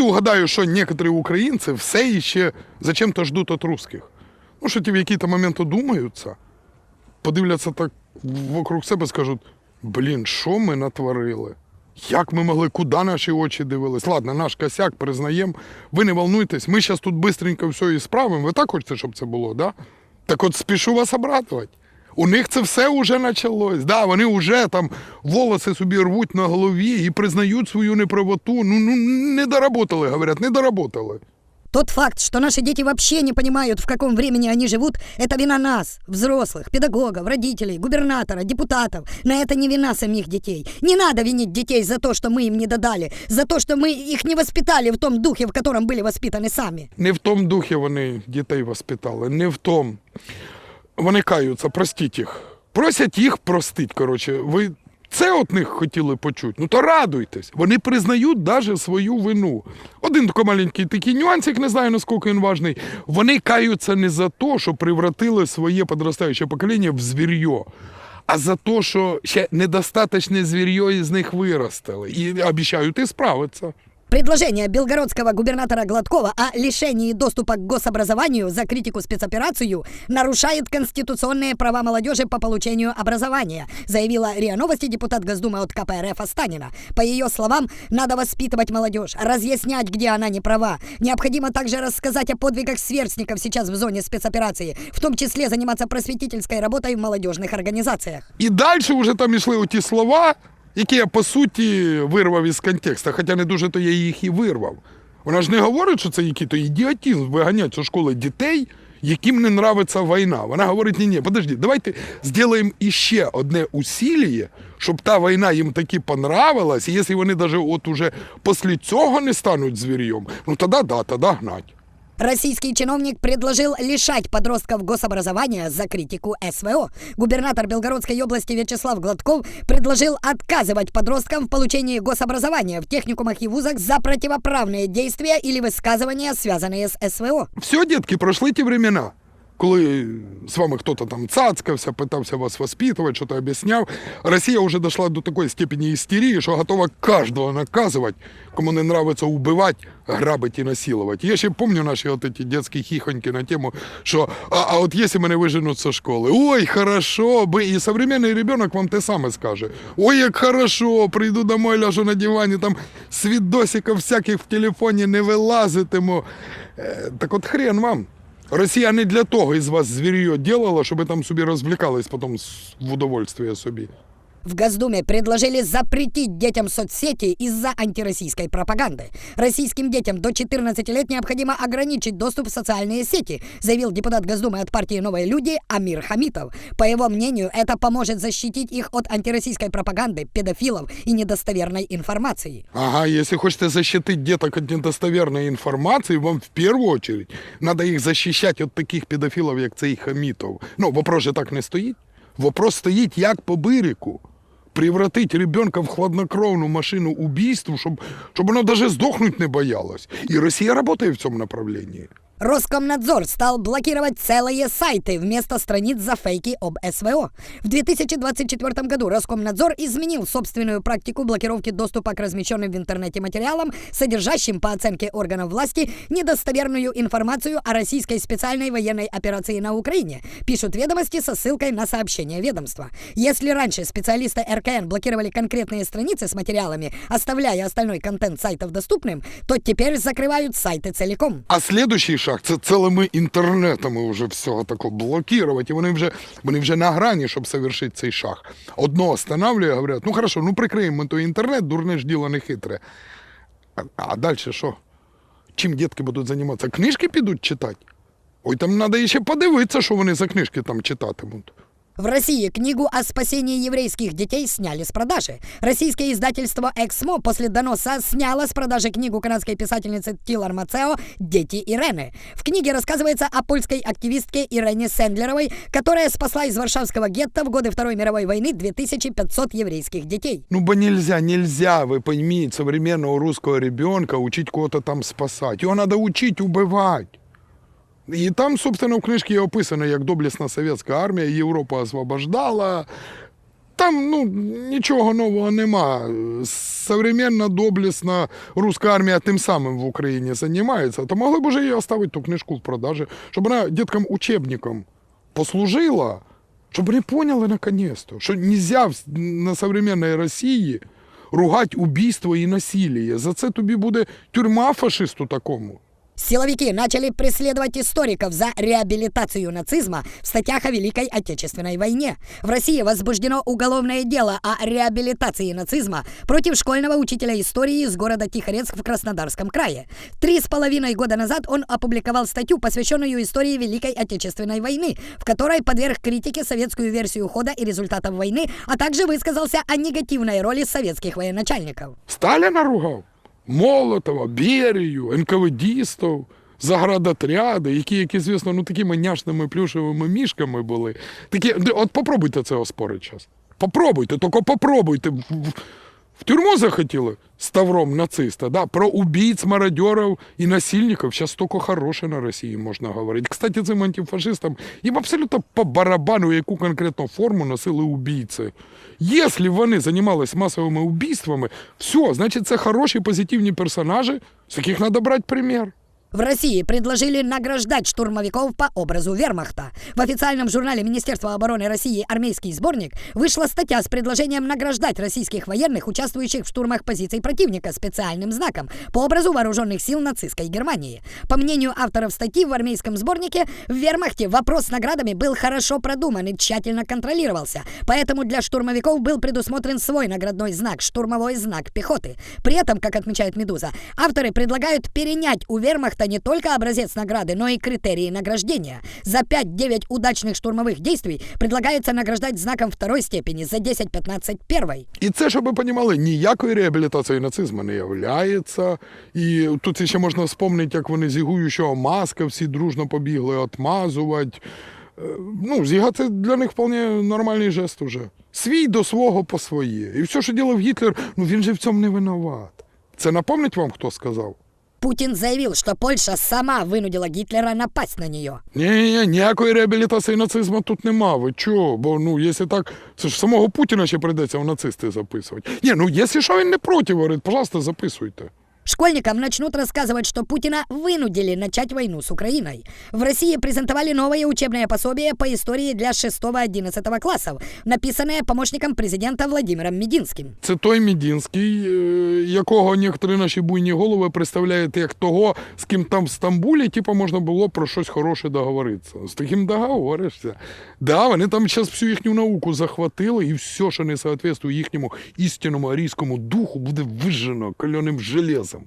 Давайте угадаю, що некоторі українці все ще зачем-то ждуть від русских. Ну, що ті в який-то момент одумаються, подивляться так вокруг себе, скажуть: блін, що ми натворили? Як ми могли, куди наші очі дивились? Ладно, наш косяк признаємо. Ви не волнуйтесь, ми зараз тут бистренько все і справимо. Ви так хочете, щоб це було, да? Так от спішу вас обрадувати. У них це все вже почалось. Да, вони вже там волоси собі рвуть на голові і признають свою неправоту. Ну, ну не доработали, говорять, не доработали. Тот факт, что наши дети вообще не понимают, в каком времени они живут, это вина нас, взрослых, педагогов, родителей, губернатора, депутатов. Но это не вина самих детей. Не надо винить детей за то, что мы им не додали, за то, что мы их не воспитали в том духе, в котором были воспитаны сами. Не в тому духі вони дітей воспитали, не в тому. Вони каються, простіть їх. Просять їх простить. Коротше, ви це от них хотіли почути. Ну то радуйтесь. Вони признають навіть свою вину. Один такий маленький такий нюансик, не знаю наскільки він важний. Вони каються не за те, що превратили своє подростаюче покоління в звір'йо. А за те, що ще недостаточне звір'йо із них виростили. І обіцяють і справиться. Предложение белгородского губернатора Гладкова о лишении доступа к гособразованию за критику спецоперацию нарушает конституционные права молодежи по получению образования, заявила РИА Новости депутат Госдумы от КПРФ Останина. По ее словам, надо воспитывать молодежь, разъяснять, где она не права. Необходимо также рассказать о подвигах сверстников сейчас в зоне спецоперации, в том числе заниматься просветительской работой в молодежных организациях. І далі вже там йшли оті слова, які я по суті вирвав із контексту, хоча не дуже то я їх і вирвав. Вона ж не говорить, що це який-то ідіотизм виганять зі школи дітей, яким не нравиться війна. Вона говорить, ні, ні, подожди, давайте зробимо іще одне усілля, щоб та війна їм таки понравилась, і якщо вони навіть от уже після цього не стануть звір'єм, ну тоді да, тоді гнать. Российский чиновник предложил лишать подростков гособразования за критику СВО. Губернатор Белгородской области Вячеслав Гладков предложил отказывать подросткам в получении гособразования в техникумах и вузах за противоправные действия или высказывания, связанные с СВО. Все, дітки, пройшли ті времена, коли з вами хтось там цацкався, питався вас воспитувати, що то об'ясняв. Росія вже дійшла до такої степені істерії, що готова кожного наказувати, кому не нравиться убивати, грабити і насилувати. Я ще пам'ятаю наші от эти детські хіхоньки на тему, що а, а от якщо мене виженуть зі школи, ой, хорошо, би, і современний ребенок вам те саме скаже. Ой, як хорошо, прийду домой, ляжу на дивані, там з відосиків всяких в телефоні не вилазитиму. Е, так от хрен вам. Росія не для того із вас звір'є ділила, щоб там собі розвлікались потім в удовольствие собі. В Госдуме предложили запретить детям соцсети из-за антироссийской пропаганды. Российским детям до 14 лет необходимо ограничить доступ в социальные сети, заявил депутат Госдумы от партии «Новые люди» Амир Хамитов. По его мнению, это поможет защитить их от антироссийской пропаганды, педофилов и недостоверной информации. Ага, если хочете защитить деток от недостоверной информации, вам в первую очередь надо їх защищать от таких педофілів, як цей Хамітов. Ну, вопрос же так не стоїть. Вопрос стоїть, як по бирику Превратить ребенка в хладнокровну машину убийств, щоб, щоб воно даже здохнуть не боялась. І Росія працює в цьому направлении. Роскомнадзор стал блокировать целые сайты вместо страниц за фейки об СВО. В 2024 году Роскомнадзор изменил собственную практику блокировки доступа к размещенным в интернете материалам, содержащим, по оценке органов власти, недостоверную информацию о российской специальной военной операции на Украине, пишут ведомости со ссылкой на сообщение ведомства. Если раньше специалисты РКН блокировали конкретные страницы с материалами, оставляя остальной контент сайтов доступным, то теперь закрывают сайты целиком. А следующий шаг це цілими інтернетами вже всього такого блокувати. І вони вже, вони вже на грані, щоб совершити цей шаг. Одно останавливає, говорять, ну хорошо, ну прикриємо той інтернет, дурне ж діло не хитре. А, а далі що? Чим дітки будуть займатися? Книжки підуть читати? Ой, там треба ще подивитися, що вони за книжки там читатимуть. В России книгу о спасении еврейских детей сняли с продажи. Российское издательство «Эксмо» после доноса сняло с продажи книгу канадской писательницы Тилар Мацео «Дети Ирены». В книге рассказывается о польской активистке Ирене Сендлеровой, которая спасла из варшавского гетто в годы Второй мировой войны 2500 еврейских детей. Ну, бо нельзя, нельзя, вы поймите, современного русского ребенка учить кого-то там спасать. Его надо учить убивать. І там, собственно, в книжці описано, як доблесна совєтська армія Європу освобождала. там ну, нічого нового нема. Современна, доблесна руська армія тим самим в Україні займається. То могли б уже її оставити ту книжку в продажі, щоб вона діткам учебником послужила, щоб вони поняли наконец-то, що нельзя на современній Росії ругати убійство і насилие. За це тобі буде тюрма фашисту такому. Силовики начали преследовать историков за реабилитацию нацизма в статьях о Великой Отечественной войне. В России возбуждено уголовное дело о реабилитации нацизма против школьного учителя истории из города Тихорецк в Краснодарском крае. Три с половиной года назад он опубликовал статью, посвященную истории Великой Отечественной войны, в которой подверг критике советскую версию хода и результатов войны, а также высказался о негативной роли советских военачальников. Сталіна ругав, Молотова, Берію, НКВДістів, заградотряди, які, які, звісно, ну такими няшними плюшевими мішками були. Такі, от попробуйте це оспорити зараз. Попробуйте, тільки попробуйте. В- тюрьму захотіли ставром нациста, да, про убийц, мародеров и насильников сейчас только хороше на Росії можна говорити. Кстати, цим антифашистам їм абсолютно по барабану, яку конкретно форму носили убійці. Якщо вони займалися масовими убійствами, все, значить це хороші позитивні персонажі, з яких треба брати примір. В России предложили награждать штурмовиков по образу вермахта. В официальном журнале Министерства обороны России «Армейский сборник» вышла статья с предложением награждать российских военных, участвующих в штурмах позиций противника, специальным знаком по образу вооруженных сил нацистской Германии. По мнению авторов статьи в армейском сборнике, в вермахте вопрос с наградами был хорошо продуман и тщательно контролировался, поэтому для штурмовиков был предусмотрен свой наградной знак – штурмовой знак пехоты. При этом, как отмечает «Медуза», авторы предлагают перенять у вермахта не только образец награды, но и критерии награждения. За 5-9 удачных штурмовых действий предлагается награждать знаком второй степени, за 10-15 первой. І це, щоб ви розуміли, ніякої реабілітації нацизму не являється. І тут ще можна вспомнити, як вони з ігуючого маска всі дружно побігли отмазувати. Е, Ну, зіга це для них вполне нормальний жест уже. Свій до свого по своє. І все, що ділав Гітлер, ну він же в цьому не винуват. Це напомнить вам, хто сказав? Путин заявил, что Польща сама вынудила Гітлера напасть на нее. Ні, ніякої реабілітації нацизму тут нема. Ви чого? Бо ну, якщо так, це ж самого Путіна ще прийдеться в нацисти записувати. Ні, ну якщо що він не проти, говорить, пожалуйста, записуйте. Школьникам начнут рассказывать, что Путина вынудили начать войну с Украиной. В России презентовали новое учебное пособие по истории для 6-11 классов, написанное помощником президента Владимиром Мединским. Це той Мідінський, е, якого некоторі наші буйні голови представляють як того, з ким там в Стамбулі, типу, можна було про щось хороше договоритися. З таким договоришся. Да, вони там зараз всю їхню науку захватили, і все, що не соответствує їхньому істинному арійському духу, буде вижжено кальоним железом.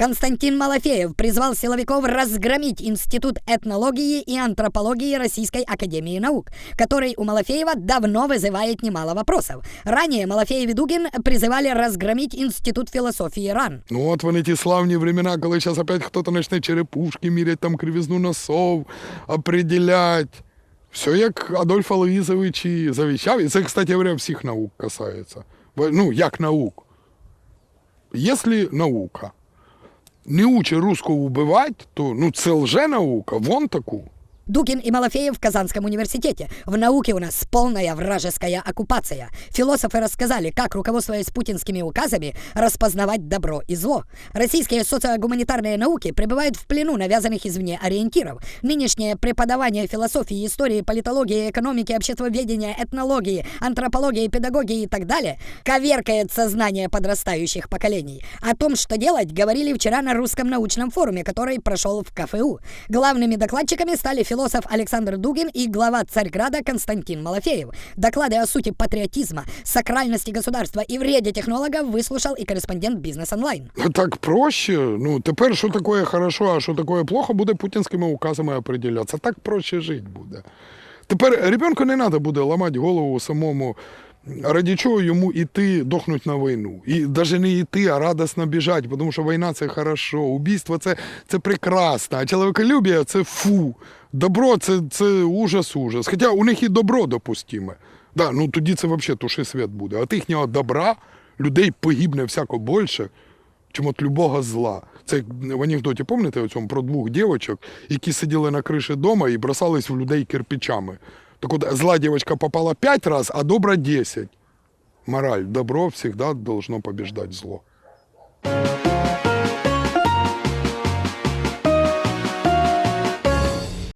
Константин Малафеев призвал силовиков разгромить Институт этнологии и антропологии Российской Академии Наук, который у Малафеева давно вызывает немало вопросов. Ранее Малафеев и Дугин призывали разгромить Институт философии РАН. Ну от вони ті славні времена, коли зараз опять хтось почне черепушки мірять, там кривізну носов, определять. Все як Адольф Алоїзович і завіщав. І це, кстати говоря, всіх наук касається. Бо, Ну, як наук. Якщо наука не учи русского убивать, то ну, це лженаука, вон таку. Дугин и Малафеев в Казанском университете. В науке у нас полная вражеская оккупация. Философы рассказали, как, руководствуясь путинскими указами, распознавать добро и зло. Российские социогуманитарные науки пребывают в плену навязанных извне ориентиров. Нынешнее преподавание философии, истории, политологии, экономики, обществоведения, этнологии, антропологии, педагогии и так далее коверкает сознание подрастающих поколений. О том, что делать, говорили вчера на русском научном форуме, который прошел в КФУ. Главными докладчиками стали философ Александр Дугин и глава Царьграда Константин Малафеев. Доклады о сути патриотизма, сакральности государства и вреде технологов выслушал и корреспондент Бизнес Онлайн. Так проще. Ну, тепер що таке хорошо, а що таке плохо, буде путінськими указами определятися. Так проще жити буде. Тепер ребенку не треба буде ламати голову самому, раді чого йому іти дохнуть на війну. І навіть не йти, а радісно біжати, тому що війна це хорошо, убійство це, це прекрасно, а чоловіколюбія це фу. Добро це, це ужас-ужас. Хоча у них і добро допустиме. Да, ну тоді це взагалі туши світ буде. От їхнього добра людей погибне всяко більше, чим от любого зла. Це в анекдоті, пам'ятаєте, цьому про двох дівчаток, які сиділи на криші дома і бросались в людей кирпичами. Так от зла дівчинка попала 5 разів, а добра 10. мораль. Добро всегда должно побеждать зло.